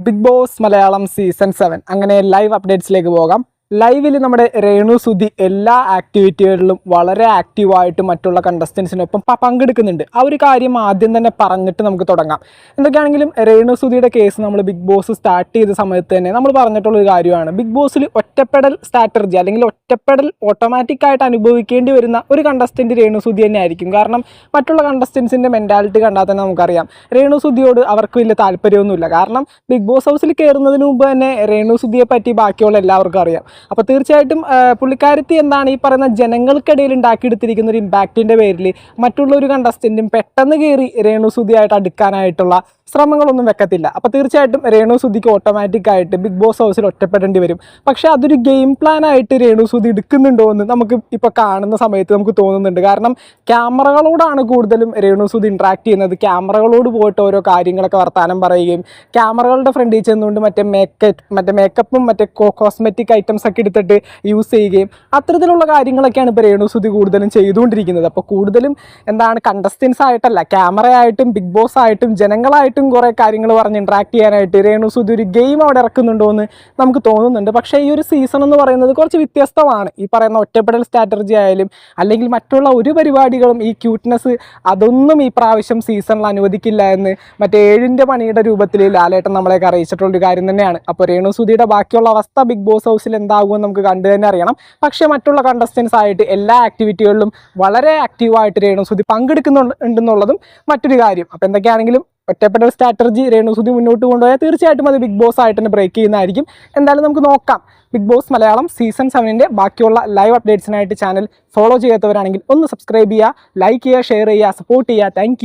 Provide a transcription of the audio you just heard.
Bigg Boss Malayalam season seven. അങ്ങനെ live അപ്ഡേറ്റ്സിലേക്ക് പോകാം. ലൈവിൽ നമ്മുടെ രേണു സുധി എല്ലാ ആക്ടിവിറ്റികളിലും വളരെ ആക്റ്റീവായിട്ട് മറ്റുള്ള കണ്ടസ്റ്റൻസിനൊപ്പം പങ്കെടുക്കുന്നുണ്ട്. ആ ഒരു കാര്യം ആദ്യം തന്നെ പറഞ്ഞിട്ട് നമുക്ക് തുടങ്ങാം. എന്തൊക്കെയാണെങ്കിലും രേണു സുധിയുടെ കേസ് നമ്മൾ ബിഗ് ബോസ് സ്റ്റാർട്ട് ചെയ്ത സമയത്ത് തന്നെ നമ്മൾ പറഞ്ഞിട്ടുള്ള ഒരു കാര്യമാണ് ബിഗ് ബോസിൽ ഒറ്റപ്പെടൽ സ്ട്രാറ്റജി അല്ലെങ്കിൽ ഒറ്റപ്പെടൽ ഓട്ടോമാറ്റിക്കായിട്ട് അനുഭവിക്കേണ്ടി വരുന്ന ഒരു കണ്ടസ്റ്റന്റ് രേണു സുധി തന്നെ ആയിരിക്കും. കാരണം മറ്റുള്ള കണ്ടസ്റ്റൻസിന്റെ മെന്റാലിറ്റി കണ്ടാൽ തന്നെ നമുക്കറിയാം. രേണു സുധിയോട് അവർക്ക് വലിയ താല്പര്യമൊന്നുമില്ല. കാരണം ബിഗ് ബോസ് ഹൗസിൽ കയറുന്നതിന് മുമ്പ് തന്നെ രേണു സുധിയെ പറ്റി ബാക്കിയുള്ള എല്ലാവർക്കും അറിയാം. അപ്പോൾ തീർച്ചയായിട്ടും പുള്ളിക്കാരത്തി എന്താണ് ഈ പറയുന്ന ജനങ്ങൾക്കിടയിൽ ഉണ്ടാക്കിയെടുത്തിരിക്കുന്ന ഒരു ഇമ്പാക്റ്റിന്റെ പേരിൽ മറ്റുള്ള ഒരു കണ്ടസ്റ്റന്റും പെട്ടെന്ന് കയറി രേണു സുധിയായിട്ട് അടുക്കാനായിട്ടുള്ള ശ്രമങ്ങളൊന്നും വെക്കത്തില്ല. അപ്പോൾ തീർച്ചയായിട്ടും രേണു സുധിക്ക് ഓട്ടോമാറ്റിക് ആയിട്ട് ബിഗ് ബോസ് ഹൗസിൽ ഒറ്റപ്പെടേണ്ടി വരും. പക്ഷേ അതൊരു ഗെയിം പ്ലാൻ ആയിട്ട് രേണു സുധി എടുക്കുന്നുണ്ടോ എന്ന് നമുക്ക് ഇപ്പോൾ കാണുന്ന സമയത്ത് നമുക്ക് തോന്നുന്നുണ്ട്. കാരണം ക്യാമറകളോടാണ് കൂടുതലും രേണു സുധി ഇൻട്രാക്ട് ചെയ്യുന്നത്. ക്യാമറകളോട് പോയിട്ട് ഓരോ കാര്യങ്ങളൊക്കെ വർത്താനം പറയുകയും ക്യാമറകളുടെ ഫ്രണ്ടിൽ ചെന്നുകൊണ്ട് മറ്റേ മേക്കപ്പ് മറ്റേ മേക്കപ്പും മറ്റേ കോസ്മെറ്റിക് ഐറ്റംസ് ഒക്കെ എടുത്തിട്ട് യൂസ് ചെയ്യുകയും അത്തരത്തിലുള്ള കാര്യങ്ങളൊക്കെയാണ് ഇപ്പോൾ രേണു സുധി കൂടുതലും ചെയ്തുകൊണ്ടിരിക്കുന്നത്. അപ്പോൾ കൂടുതലും എന്താണ് കണ്ടസ്റ്റൻസ് ആയിട്ടല്ല ക്യാമറ ആയിട്ടും ബിഗ് ബോസ് ആയിട്ടും ജനങ്ങളായിട്ടും കുറേ കാര്യങ്ങൾ പറഞ്ഞ് ഇൻട്രാക്ട് ചെയ്യാനായിട്ട് രേണു സുധി ഒരു ഗെയിം അവിടെ ഇറക്കുന്നുണ്ടോ എന്ന് നമുക്ക് തോന്നുന്നുണ്ട്. പക്ഷേ ഈ ഒരു സീസൺ എന്ന് പറയുന്നത് കുറച്ച് വ്യത്യസ്തമാണ്. ഈ പറയുന്ന ഒറ്റപ്പെടൽ സ്ട്രാറ്റജി ആയാലും അല്ലെങ്കിൽ മറ്റുള്ള ഒരു പരിപാടികളും ഈ ക്യൂട്ട്നെസ് അതൊന്നും ഈ പ്രാവശ്യം സീസണിൽ അനുവദിക്കില്ല എന്ന് മറ്റേ ഏഴിന്റെ പണിയുടെ രൂപത്തിൽ ലാലേട്ടൻ നമ്മളെയൊക്കെ അറിയിച്ചിട്ടുള്ളൊരു കാര്യം തന്നെയാണ്. അപ്പോൾ രേണു സുധിയുടെ ബാക്കിയുള്ള അവസ്ഥ ബിഗ് ബോസ് ഹൗസിൽ എന്താകുമെന്ന് നമുക്ക് കണ്ടു തന്നെ അറിയണം. പക്ഷേ മറ്റുള്ള കണ്ടസ്റ്റൻസ് ആയിട്ട് എല്ലാ ആക്ടിവിറ്റികളിലും വളരെ ആക്റ്റീവായിട്ട് രേണു സുധി പങ്കെടുക്കുന്നുണ്ടെന്നുള്ളതും മറ്റൊരു കാര്യം. അപ്പോൾ എന്തൊക്കെയാണെങ്കിലും ഒറ്റപ്പെട്ട സ്ട്രാറ്റജി രേണു സുധി മുന്നോട്ട് കൊണ്ടുപോയാൽ തീർച്ചയായിട്ടും അത് ബിഗ് ബോസ് ആയിട്ട് തന്നെ ബ്രേക്ക് ചെയ്യുന്നതായിരിക്കും. എന്തായാലും നമുക്ക് നോക്കാം. ബിഗ് ബോസ് മലയാളം സീസൺ സെവനിന്റെ ബാക്കിയുള്ള ലൈവ് അപ്ഡേറ്റ്സിനായിട്ട് ചാനൽ ഫോളോ ചെയ്യാത്തവരാണെങ്കിൽ ഒന്ന് സബ്സ്ക്രൈബ് ചെയ്യുക ലൈക്ക് ചെയ്യുക ഷെയർ ചെയ്യുക സപ്പോർട്ട് ചെയ്യുക. താങ്ക്